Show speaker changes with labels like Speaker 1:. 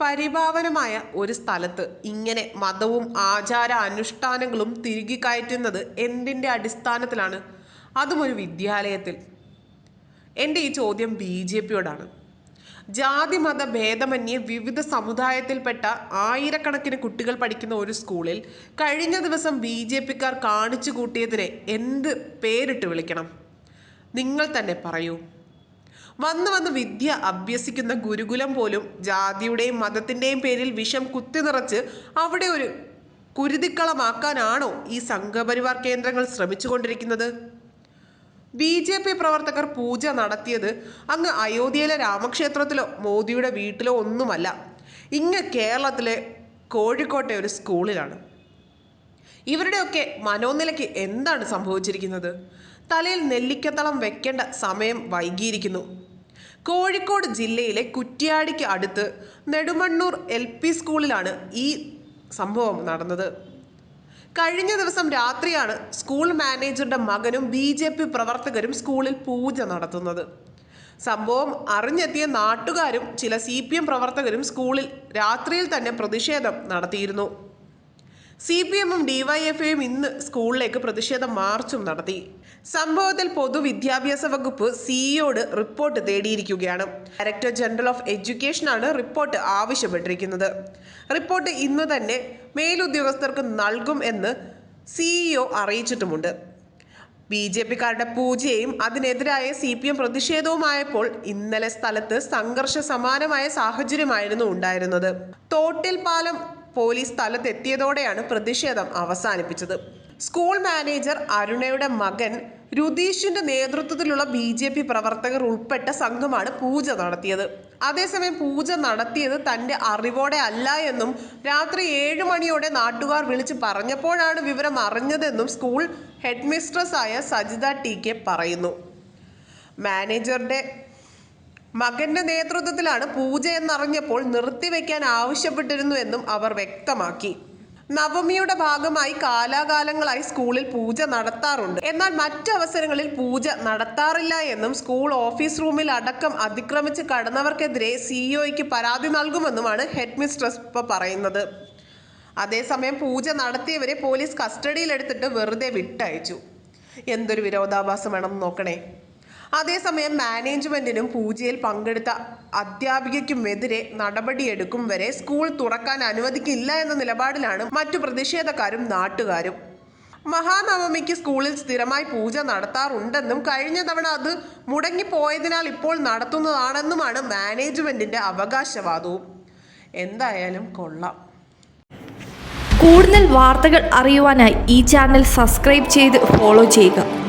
Speaker 1: പരിഭാവനമായ ഒരു സ്ഥലത്ത് ഇങ്ങനെ മതവും ആചാര അനുഷ്ഠാനങ്ങളും തിരുകി കയറ്റുന്നത് എന്തിന്റെ അടിസ്ഥാനത്തിലാണ്? അതും ഒരു വിദ്യാലയത്തിൽ. എന്റെ ഈ ചോദ്യം ബി ജെ പിയോടാണ്. ജാതി മത ഭേദമന്യേ വിവിധ സമുദായത്തിൽപ്പെട്ട ആയിരക്കണക്കിന് കുട്ടികൾ പഠിക്കുന്ന ഒരു സ്കൂളിൽ കഴിഞ്ഞ ദിവസം ബി ജെ പിക്കാർ കാണിച്ചു കൂട്ടിയതിനെ എന്ത് പേരിട്ട് വിളിക്കണം? നിങ്ങൾ തന്നെ പറയൂ. വന്ന് വന്ന് വിദ്യ അഭ്യസിക്കുന്ന ഗുരുകുലം പോലും ജാതിയുടെയും മതത്തിന്റെയും പേരിൽ വിഷം കുത്തി നിറച്ച് അവിടെ ഒരു കുരുതിക്കളമാക്കാനാണോ ഈ സംഘപരിവാർ കേന്ദ്രങ്ങൾ ശ്രമിച്ചുകൊണ്ടിരിക്കുന്നത്? ബി ജെ പി പ്രവർത്തകർ പൂജ നടത്തിയത് അങ്ങ് അയോധ്യയിലെ രാമക്ഷേത്രത്തിലോ മോദിയുടെ വീട്ടിലോ ഒന്നുമല്ല. ഇങ്ങ് കേരളത്തിലെ കോഴിക്കോട്ടെ ഒരു സ്കൂളിലാണ്. ഇവരുടെയൊക്കെ മനോനിലയ്ക്ക് എന്താണ് സംഭവിച്ചിരിക്കുന്നത്? തലയിൽ നെല്ലിക്കത്തളം വെക്കേണ്ട സമയം വൈകിയിരിക്കുന്നു. കോഴിക്കോട് ജില്ലയിലെ കുറ്റ്യാടിക്ക് അടുത്ത് നെടുമണ്ണൂർ എൽ പി സ്കൂളിലാണ് ഈ സംഭവം നടന്നത്. കഴിഞ്ഞ ദിവസം രാത്രിയാണ് സ്കൂൾ മാനേജറുടെ മകനും ബി ജെ പി പ്രവർത്തകരും സ്കൂളിൽ പൂജ നടത്തുന്നത്. സംഭവം അറിഞ്ഞെത്തിയ നാട്ടുകാരും ചില സി പി എം പ്രവർത്തകരും സ്കൂളിൽ രാത്രിയിൽ തന്നെ പ്രതിഷേധം നടത്തിയിരുന്നു. സി പി എമ്മും ഡിവൈഎഫ്ഐയും ഇന്ന് സ്കൂളിലേക്ക് പ്രതിഷേധ മാർച്ചും നടത്തി. സംഭവത്തിൽ പൊതുവിദ്യാഭ്യാസ വകുപ്പ് സിഇയോട് റിപ്പോർട്ട് തേടിയിരിക്കുകയാണ്. ഡയറക്ടർ ജനറൽ ഓഫ് എഡ്യൂക്കേഷനാണ് റിപ്പോർട്ട് ആവശ്യപ്പെട്ടിരിക്കുന്നത്. റിപ്പോർട്ട് ഇന്ന് തന്നെ മേലുദ്യോഗസ്ഥർക്ക് നൽകും എന്ന് സിഇഒ അറിയിച്ചിട്ടുമുണ്ട്. ബി ജെ പിക്കാരുടെ പൂജയും അതിനെതിരായ സി പി എം പ്രതിഷേധവുമായപ്പോൾ ഇന്നലെ സ്ഥലത്ത് സംഘർഷ സമാനമായ സാഹചര്യമായിരുന്നു ഉണ്ടായിരുന്നത്. തോട്ടിൽ പാലം പോലീസ് സ്ഥലത്തെത്തിയതോടെയാണ് പ്രതിഷേധം അവസാനിപ്പിച്ചത്. സ്കൂൾ മാനേജർ അരുണയുടെ മകൻ രുതീഷിന്റെ നേതൃത്വത്തിലുള്ള ബി ജെ പി പ്രവർത്തകർ ഉൾപ്പെട്ട സംഘമാണ് പൂജ നടത്തിയത്. അതേസമയം പൂജ നടത്തിയത് തന്റെ അറിവോടെ അല്ല എന്നും രാത്രി ഏഴ് മണിയോടെ നാട്ടുകാർ വിളിച്ച് പറഞ്ഞപ്പോഴാണ് വിവരം അറിഞ്ഞതെന്നും സ്കൂൾ ഹെഡ്മിസ്ട്രസ് ആയ സജിത ടി കെ പറയുന്നു. മാനേജറുടെ മകന്റെ നേതൃത്വത്തിലാണ് പൂജ എന്നറിഞ്ഞപ്പോൾ നിർത്തിവെക്കാൻ ആവശ്യപ്പെട്ടിരുന്നു എന്നും അവർ വ്യക്തമാക്കി. നവമിയുടെ ഭാഗമായി കാലാകാലങ്ങളായി സ്കൂളിൽ പൂജ നടത്താറുണ്ട്. എന്നാൽ മറ്റവസരങ്ങളിൽ പൂജ നടത്താറില്ല എന്നും സ്കൂൾ ഓഫീസ് റൂമിൽ അടക്കം അതിക്രമിച്ച് കടന്നവർക്കെതിരെ സിഇഒയ്ക്ക് പരാതി നൽകുമെന്നുമാണ് ഹെഡ്മിസ്ട്രസ് ഇപ്പോൾ പറയുന്നത്. അതേസമയം പൂജ നടത്തിയവരെ പോലീസ് കസ്റ്റഡിയിലെടുത്തിട്ട് വെറുതെ വിട്ടയച്ചു. എന്തൊരു വിരോധാഭാസമാണെന്ന് നോക്കണേ. അതേസമയം മാനേജ്മെന്റിനും പൂജയിൽ പങ്കെടുത്ത അധ്യാപികയ്ക്കുമെതിരെ നടപടിയെടുക്കും വരെ സ്കൂൾ തുറക്കാൻ അനുവദിക്കില്ല എന്ന നിലപാടിലാണ് മറ്റു പ്രതിഷേധക്കാരും നാട്ടുകാരും. മഹാനവമിക്ക് സ്കൂളിൽ സ്ഥിരമായി പൂജ നടത്താറുണ്ടെന്നും കഴിഞ്ഞ തവണ അത് മുടങ്ങിപ്പോയതിനാൽ ഇപ്പോൾ നടത്തുന്നതാണെന്നുമാണ് മാനേജ്മെന്റിന്റെ അവകാശവാദവും. എന്തായാലും കൊള്ളാം.
Speaker 2: കൂടുതൽ വാർത്തകൾ അറിയുവാനായി ഈ ചാനൽ സബ്സ്ക്രൈബ് ചെയ്ത് ഫോളോ ചെയ്യുക.